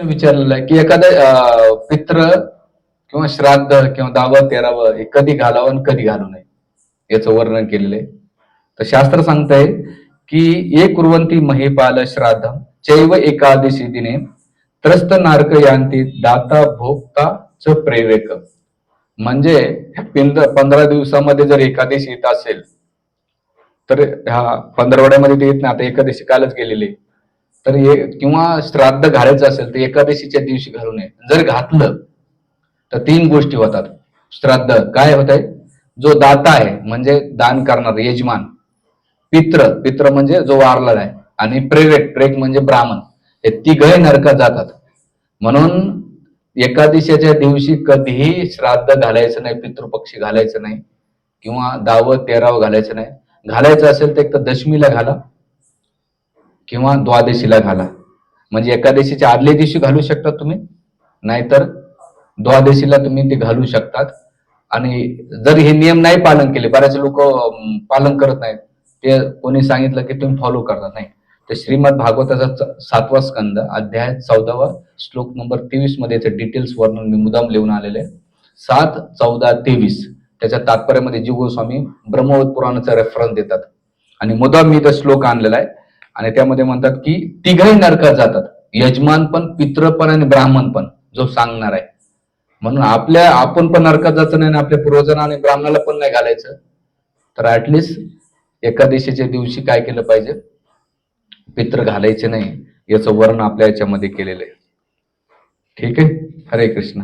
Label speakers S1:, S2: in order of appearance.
S1: विचारलेलं आहे की एखादं पित्र किंवा श्राद्ध किंवा दावं तेरावं हे कधी घालावं आणि कधी घालू नये? याचं वर्णन केलेलं आहे. तर शास्त्र सांगतंय की ये कुर्वंती महिपाल श्राद्ध चैव एकादशी दिने त्रस्त नारक यांती दाता भोक्ता च प्रेवेक. म्हणजे पंधरा दिवसामध्ये जर एकादशी येत असेल तर ह्या पंधरवड्यामध्ये ते येत नाही. आता एकादशी कालच गेलेली आहे. तर हे किंवा श्राद्ध घालायचं असेल तर एकादशीच्या दिवशी घालू नये. जर घातलं तर तीन गोष्टी होतात. श्राद्ध काय होत आहे? जो दाता आहे म्हणजे दान करणार यजमान. पित्र पित्र म्हणजे जो वारला आहे. आणि प्रेरेट प्रेक म्हणजे ब्राह्मण. हे तिघही नरकात जातात. म्हणून एकादशीच्या दिवशी कधीही श्राद्ध घालायचं नाही पितृपक्षी घालायचं नाही किंवा दावं तेराव घालायचं नाही. घालायचं असेल तर एक तर दशमीला घाला. किंवा द्वादशीला घाला. म्हणजे एकादशीच्या आदल्या दिवशी घालू शकता तुम्ही नाहीतर द्वादशीला तुम्ही ते घालू शकतात. आणि जर हे नियम नाही पालन केले बऱ्याच लोक पालन करत नाहीत. ते कोणी सांगितलं की तुम्ही फॉलो करता नाही. तर श्रीमद भागवताचा च- सातवा स्कंद अध्याय चौदावा श्लोक नंबर तेवीसमध्ये याचं डिटेल्स वर्णन मी मुदाम लिहून आलेले आहे. सात चौदा तेवीस. त्याच्या तात्पर्यामध्ये जीव गोस्वामी ब्रह्मवत पुराणाचा रेफरन्स देतात. आणि मुदाम मी इथं श्लोक आणलेला आहे. आणि त्यामध्ये म्हणतात की तिघही नरकात जातात. यजमान पण पित्र पण आणि ब्राह्मण पण जो सांगणार आहे. म्हणून आपल्या आपण पण नरकात जायचं नाही आणि आपल्या पूर्वजांना आणि ब्राह्मणाला पण नाही घालायचं. तर ऍटलिस्ट एकादशीच्या दिवशी काय केलं पाहिजे? पित्र घालायचे नाही. याचं वर्ण आपल्या याच्यामध्ये केलेलं आहे. ठीक आहे? हरे कृष्ण.